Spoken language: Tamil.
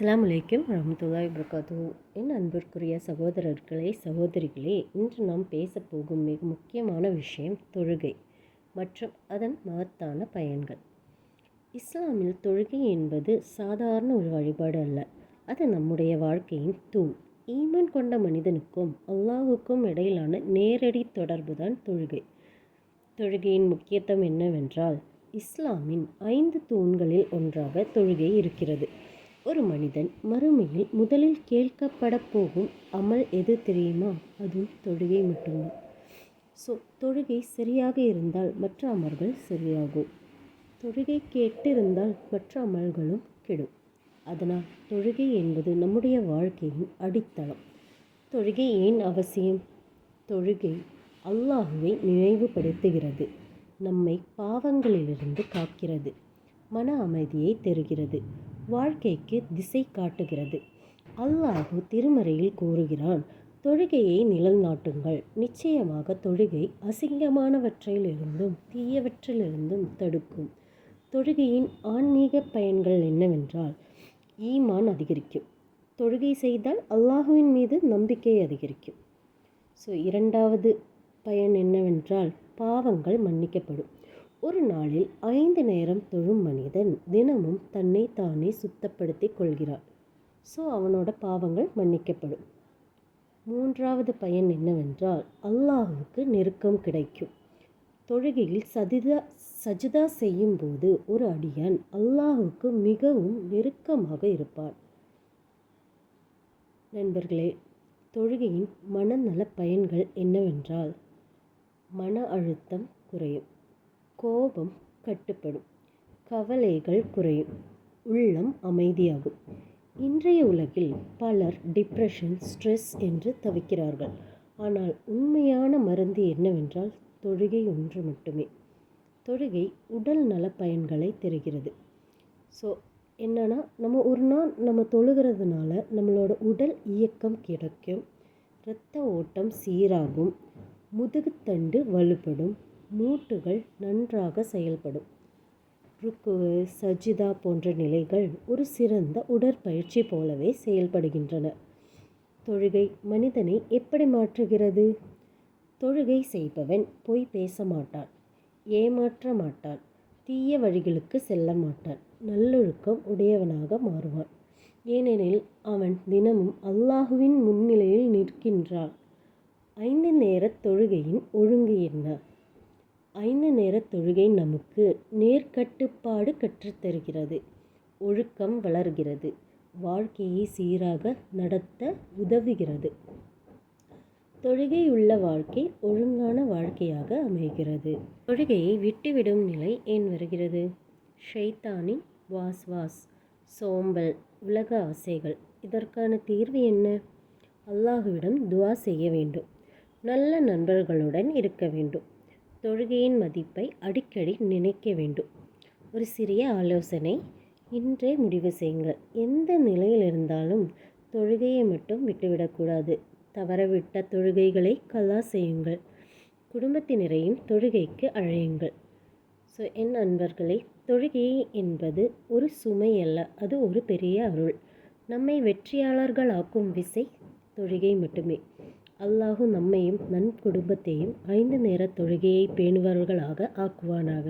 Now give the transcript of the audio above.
அஸ்லாம் வலைக்கம் வரமத்துல்லாஹி வபரகாத்து என் அன்பிற்குரிய சகோதரர்களே சகோதரிகளே இன்று நாம் பேசப் போகும் மிக முக்கியமான விஷயம் தொழுகை மற்றும் அதன் மகத்தான பயன்கள். இஸ்லாமில் தொழுகை என்பது சாதாரண ஒரு வழிபாடு அல்ல. அது நம்முடைய வாழ்க்கையின் தூண். ஈமான் கொண்ட மனிதனுக்கும் அல்லாஹுக்கும் இடையிலான நேரடி தொடர்புதான் தொழுகை. தொழுகையின் முக்கியத்துவம் என்னவென்றால் இஸ்லாமின் ஐந்து தூண்களில் ஒன்றாக தொழுகை இருக்கிறது. ஒரு மனிதன் மறுமையில் முதலில் கேட்கப்பட போகும் அமல் எது தெரியுமா? அதுவும் தொழுகை மட்டும்தான் ஸோ தொழுகை சரியாக இருந்தால் மற்ற அமல்கள் சரியாகும். தொழுகை கேட்டிருந்தால் மற்ற அமல்களும் கெடும். அதனால் தொழுகை என்பது நம்முடைய வாழ்க்கையின் அடித்தளம். தொழுகை ஏன் அவசியம்? தொழுகை அல்லாஹுவை நினைவுபடுத்துகிறது. நம்மை பாவங்களிலிருந்து காக்கிறது. மன அமைதியை தருகிறது. வாழ்க்கைக்கு திசை காட்டுகிறது. அல்லாஹு திருமறையில் கூறுகிறான் தொழுகையை நிழல்நாட்டுங்கள் நிச்சயமாக தொழுகை அசிங்கமானவற்றிலிருந்தும் தீயவற்றிலிருந்தும் தடுக்கும். தொழுகையின் ஆன்மீக பயன்கள் என்னவென்றால் ஈமான் அதிகரிக்கும். தொழுகை செய்தால் அல்லாஹுவின் மீது நம்பிக்கை அதிகரிக்கும். ஸோ இரண்டாவது பயன் என்னவென்றால் பாவங்கள் மன்னிக்கப்படும். ஒரு நாளில் ஐந்து நேரம் தொழும் மனிதன் தினமும் தன்னை தானே சுத்தப்படுத்தி கொள்கிறான் ஸோ அவனோட பாவங்கள் மன்னிக்கப்படும். மூன்றாவது பயன் என்னவென்றால் அல்லாஹுக்கு நெருக்கம் கிடைக்கும். தொழுகையில் சதிதா சஜிதா செய்யும் போது ஒரு அடியான் அல்லாஹுக்கு மிகவும் நெருக்கமாக இருப்பான். நண்பர்களே தொழுகையின் மனநல பயன்கள் என்னவென்றால் மன அழுத்தம் குறையும். கோபம் கட்டுப்படும். கவலைகள் குறையும். உள்ளம் அமைதியாகும். இன்றைய உலகில் பலர் டிப்ரெஷன் ஸ்ட்ரெஸ் என்று தவிக்கிறார்கள். ஆனால் உண்மையான மருந்து என்னவென்றால் தொழுகை ஒன்று மட்டுமே. தொழுகை உடல் நல பயன்களை தருகிறது. ஸோ என்னென்னா நம்ம ஒரு நாள் நம்ம தொழுகிறதுனால நம்மளோட உடல் இயக்கம் கிடைக்கும். இரத்த ஓட்டம் சீராகும். முதுகுத்தண்டு வலுப்படும். மூட்டுகள் நன்றாக செயல்படும். ருக்கு சஜிதா போன்ற நிலைகள் ஒரு சிறந்த உடற்பயிற்சி போலவே செயல்படுகின்றன. தொழுகை மனிதனை எப்படி மாற்றுகிறது? தொழுகை செய்பவன் பொய் பேச மாட்டான் ஏமாற்ற மாட்டான் தீய வழிகளுக்கு செல்ல மாட்டான் நல்லொழுக்கம் உடையவனாக மாறுவான். ஏனெனில் அவன் தினமும் அல்லாஹுவின் முன்னிலையில் நிற்கின்றான். ஐந்து நேர தொழுகையின் ஒழுங்கு என்ன? ஐந்து நேர தொழுகை நமக்கு நேர்கட்டுப்பாடு கற்றுத்தருகிறது. ஒழுக்கம் வளர்கிறது. வாழ்க்கையை சீராக நடத்த உதவுகிறது. தொழுகையுள்ள வாழ்க்கை ஒழுங்கான வாழ்க்கையாக அமைகிறது. தொழுகையை விட்டுவிடும் நிலை ஏன் வருகிறது? ஷைத்தானின் வாஸ்வாஸ் சோம்பல் உலக ஆசைகள் இதற்கான தீர்வு என்ன? அல்லாஹுவிடம் துவா செய்ய வேண்டும். நல்ல நண்பர்களுடன் இருக்க வேண்டும். தொழுகையின் மதிப்பை அடிக்கடி நினைக்க வேண்டும். ஒரு சிறிய ஆலோசனை. இன்றே முடிவு செய்யுங்கள். எந்த நிலையில் இருந்தாலும் தொழுகையை மட்டும் விட்டுவிடக்கூடாது தவறவிட்ட தொழுகைகளை கலா செய்யுங்கள். குடும்பத்தினரையும் தொழுகைக்கு அழையுங்கள். ஸோ என் அன்பர்களே தொழுகை என்பது ஒரு சுமை அல்ல. அது ஒரு பெரிய அருள். நம்மை வெற்றியாளர்களாக்கும் விசை தொழுகை மட்டுமே. அல்லாஹு நம்மையும் நன் குடும்பத்தையும் ஐந்து நேர தொழுகையை பேணுபவர்களாக ஆக்குவானாக.